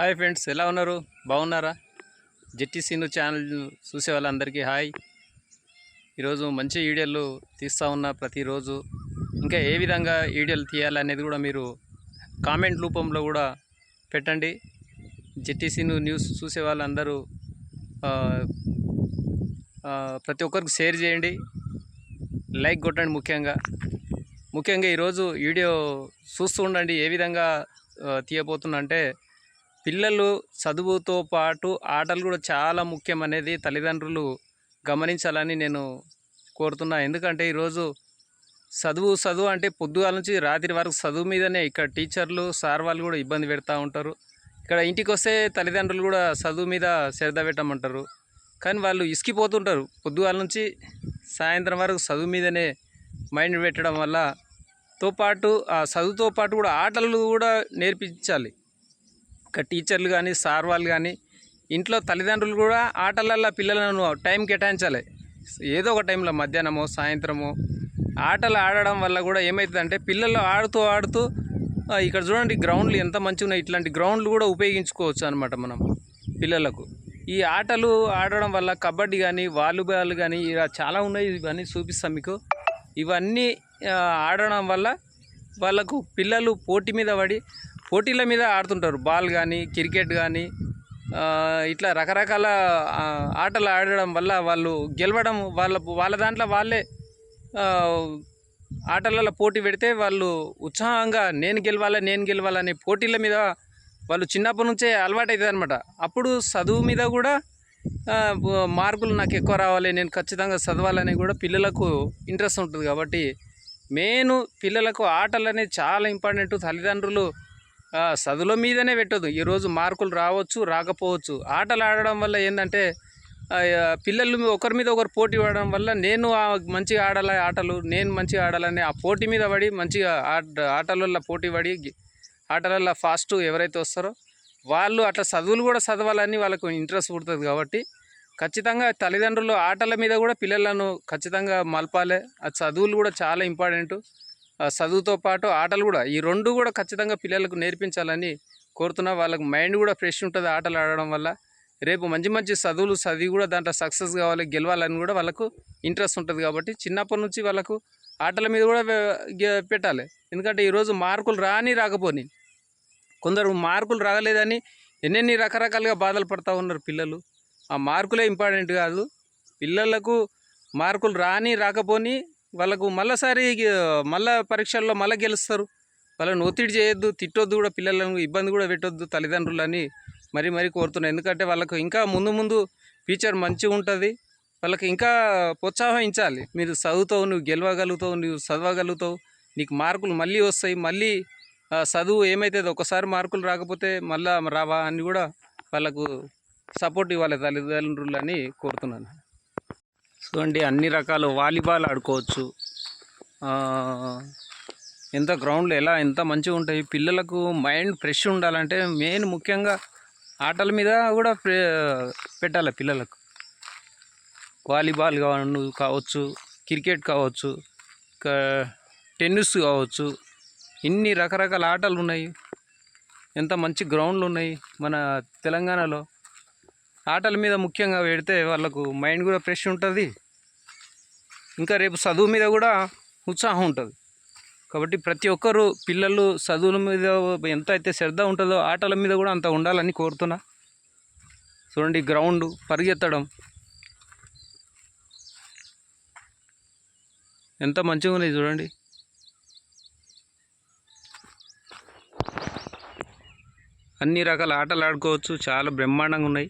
Hi friends ఎలా ఉన్నారు? బాగున్నారా? జెట్టి సీను ఛానల్ చూసే వాళ్ళందరికీ హాయ్. ఈరోజు మంచి వీడియోలు తీస్తూ ఉన్నా ప్రతిరోజు. ఇంకా ఏ విధంగా వీడియోలు తీయాలనేది కూడా మీరు కామెంట్ రూపంలో కూడా పెట్టండి. జెట్టి సీను న్యూస్ చూసే వాళ్ళందరూ ప్రతి ఒక్కరికి షేర్ చేయండి. లైక్ కొట్టండి ముఖ్యంగా. ముఖ్యంగా ఈరోజు వీడియో చూస్తూ ఉండండి ఏ విధంగా తీయబోతున్నా అంటే పిల్లలు చదువుతో పాటు ఆటలు కూడా చాలా ముఖ్యం అనేది తల్లిదండ్రులు గమనించాలని నేను కోరుతున్నా. ఎందుకంటే ఈరోజు చదువు చదువు అంటే పొద్దుగాల నుంచి రాత్రి వరకు చదువు మీదనే ఇక్కడ టీచర్లు సార్ వాళ్ళు కూడా ఇబ్బంది పెడతా ఉంటారు. ఇక్కడ ఇంటికి వస్తే తల్లిదండ్రులు కూడా చదువు మీద శ్రద్ధ పెట్టమంటారు. కానీ వాళ్ళు ఇసికిపోతుంటారు. పొద్దుగాల నుంచి సాయంత్రం వరకు చదువు మీదనే మైండ్ పెట్టడం వల్ల తో పాటు ఆ చదువుతో పాటు కూడా ఆటలు కూడా నేర్పించాలి. టీచర్లు కానీ సార్ వాళ్ళు కానీ ఇంట్లో తల్లిదండ్రులు కూడా ఆటలల్లో పిల్లలను టైం కేటాయించాలి. ఏదో ఒక టైంలో మధ్యాహ్నమో సాయంత్రమో ఆటలు ఆడడం వల్ల కూడా ఏమవుతుందంటే పిల్లలు ఆడుతూ ఆడుతూ ఇక్కడ చూడండి గ్రౌండ్లు ఎంత మంచిగా ఉన్నాయి ఇట్లాంటి గ్రౌండ్లు కూడా ఉపయోగించుకోవచ్చు అనమాట మనం పిల్లలకు. ఈ ఆటలు ఆడడం వల్ల కబడ్డీ కానీ వాలీబాల్ కానీ ఇలా చాలా ఉన్నాయి. ఇవన్నీ చూపిస్తాం మీకు. ఇవన్నీ ఆడడం వల్ల వాళ్ళకు పిల్లలు పోటీ మీద పడి పోటీల మీద ఆడుతుంటారు. బాల్ కానీ క్రికెట్ కానీ ఇట్లా రకరకాల ఆటలు ఆడడం వల్ల వాళ్ళు గెలవడం వాళ్ళ వాళ్ళ దాంట్లో వాళ్ళే ఆటలలో పోటీ పెడితే వాళ్ళు ఉత్సాహంగా నేను గెలవాలా నేను గెలవాలనే పోటీల మీద వాళ్ళు చిన్నప్పటి నుంచే అలవాటు అవుతుంది అనమాట అప్పుడు చదువు మీద కూడా మార్కులు నాకు ఎక్కువ రావాలి నేను ఖచ్చితంగా చదవాలని కూడా పిల్లలకు ఇంట్రెస్ట్ ఉంటుంది కాబట్టి మెయిన్ పిల్లలకు ఆటలు అనేది చాలా ఇంపార్టెంట్. తల్లిదండ్రులు చదువుల మీదనే పెట్టదు ఈరోజు మార్కులు రావచ్చు రాకపోవచ్చు. ఆటలు ఆడడం వల్ల ఏంటంటే పిల్లలు ఒకరి మీద ఒకరు పోటీ పడడం వల్ల నేను మంచిగా ఆడాలి ఆటలు నేను మంచిగా ఆడాలని ఆ పోటీ మీద పడి మంచిగా ఆట ఆటలలో పోటీ పడి ఆటలలో ఫాస్ట్ ఎవరైతే వస్తారో వాళ్ళు అట్లా చదువులు కూడా చదవాలని వాళ్ళకు ఇంట్రెస్ట్ పుడుతుంది కాబట్టి ఖచ్చితంగా తల్లిదండ్రులు ఆటల మీద కూడా పిల్లలను ఖచ్చితంగా మలపాలి. ఆ చదువులు కూడా చాలా ఇంపార్టెంట్. చదువుతో పాటు ఆటలు కూడా ఈ రెండు కూడా ఖచ్చితంగా పిల్లలకు నేర్పించాలని కోరుతున్నా. వాళ్ళకి మైండ్ కూడా ఫ్రెష్ ఉంటుంది ఆటలు ఆడడం వల్ల. రేపు మంచి మంచి చదువులు చదివి కూడా దాంట్లో సక్సెస్ కావాలి గెలవాలని కూడా వాళ్ళకు ఇంట్రెస్ట్ ఉంటుంది కాబట్టి చిన్నప్పటి నుంచి వాళ్ళకు ఆటల మీద కూడా పెట్టాలి. ఎందుకంటే ఈరోజు మార్కులు రాని రాకపోని కొందరు మార్కులు రాగలేదని ఎన్నెన్ని రకరకాలుగా బాధలు పడతా ఉన్నారు పిల్లలు. ఆ మార్కులే ఇంపార్టెంట్ కాదు. పిల్లలకు మార్కులు రాని రాకపోని వాళ్ళకు మళ్ళీసారి మళ్ళా పరీక్షల్లో మళ్ళీ గెలుస్తారు. వాళ్ళని ఒత్తిడి చేయొద్దు తిట్టొద్దు కూడా పిల్లలను ఇబ్బంది కూడా పెట్టొద్దు తల్లిదండ్రులని మరీ మరీ కోరుతున్నాను ఎందుకంటే వాళ్ళకు ఇంకా ముందు ముందు ఫ్యూచర్ మంచిగా ఉంటుంది. వాళ్ళకి ఇంకా ప్రోత్సాహించాలి. మీరు చదువుతావు నువ్వు గెలవగలుగుతావు నువ్వు చదవగలుగుతావు నీకు మార్కులు మళ్ళీ వస్తాయి. మళ్ళీ చదువు ఏమైతుంది? ఒకసారి మార్కులు రాకపోతే మళ్ళా రావా అని కూడా వాళ్ళకు సపోర్ట్ ఇవ్వాలి తల్లిదండ్రులని కోరుతున్నాను. చూడండి అన్ని రకాలు వాలీబాల్ ఆడుకోవచ్చు. ఎంత గ్రౌండ్లు ఎలా ఎంత మంచిగా ఉంటాయి. పిల్లలకు మైండ్ ఫ్రెష్ ఉండాలంటే మెయిన్ ముఖ్యంగా ఆటల మీద కూడా పెట్టాలి పిల్లలకు. వాలీబాల్ కావచ్చు క్రికెట్ కావచ్చు టెన్నిస్ కావచ్చు ఇన్ని రకరకాల ఆటలు ఉన్నాయి. ఎంత మంచి గ్రౌండ్లు ఉన్నాయి మన తెలంగాణలో. ఆటల మీద ముఖ్యంగా పెడితే వాళ్ళకు మైండ్ కూడా ఫ్రెష్ ఉంటుంది. ఇంకా రేపు చదువు మీద కూడా ఉత్సాహం ఉంటుంది. కాబట్టి ప్రతి ఒక్కరు పిల్లలు చదువుల మీద ఎంత అయితే శ్రద్ధ ఉంటుందో ఆటల మీద కూడా అంత ఉండాలని కోరుతున్నా. చూడండి గ్రౌండ్ పరిగెత్తడం. ఎంత మంచిగా ఉంది చూడండి. అన్ని రకాల ఆటలు ఆడుకోవచ్చు. చాలా బ్రహ్మాండంగా ఉన్నాయి.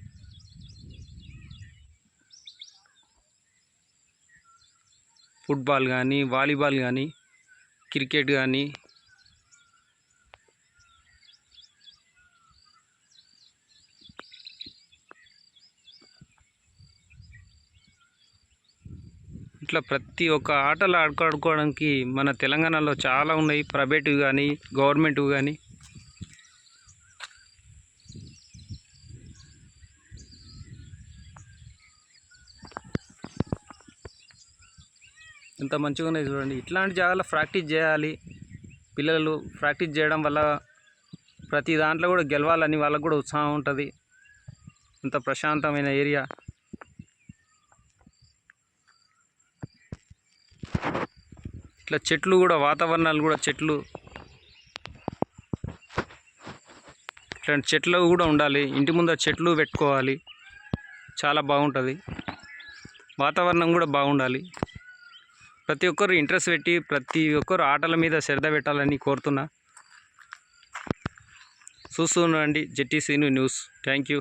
ఫుట్బాల్ కానీ వాలీబాల్ కానీ క్రికెట్ కానీ. ఇట్లా ప్రతి ఒక్క ఆటలు ఆడుకోవడానికి మన తెలంగాణలో చాలా ఉన్నాయి. ప్రైవేటు కానీ గవర్నమెంట్ కానీ. ఎంత మంచిగా ఉన్నాయి చూడండి. ఇట్లాంటి జాగాలో ప్రాక్టీస్ చేయాలి. పిల్లలు ప్రాక్టీస్ చేయడం వల్ల ప్రతి దాంట్లో కూడా గెలవాలని వాళ్ళకు కూడా ఉత్సాహం ఉంటుంది. అంత ప్రశాంతమైన ఏరియా. ఇట్లా చెట్లు కూడా వాతావరణాలు కూడా చెట్లు. ఇట్లాంటి చెట్లు కూడా ఉండాలి. ఇంటి ముందర చెట్లు పెట్టుకోవాలి. చాలా బాగుంటుంది. వాతావరణం కూడా బాగుండాలి. ప్రతి ఒక్కరు ఇంట్రెస్ట్ పెట్టి ప్రతి ఒక్కరు ఆటల మీద శ్రద్ధ పెట్టాలని కోరుతున్నా. చూస్తూ ఉండండి Jetty Seenu news. Thank you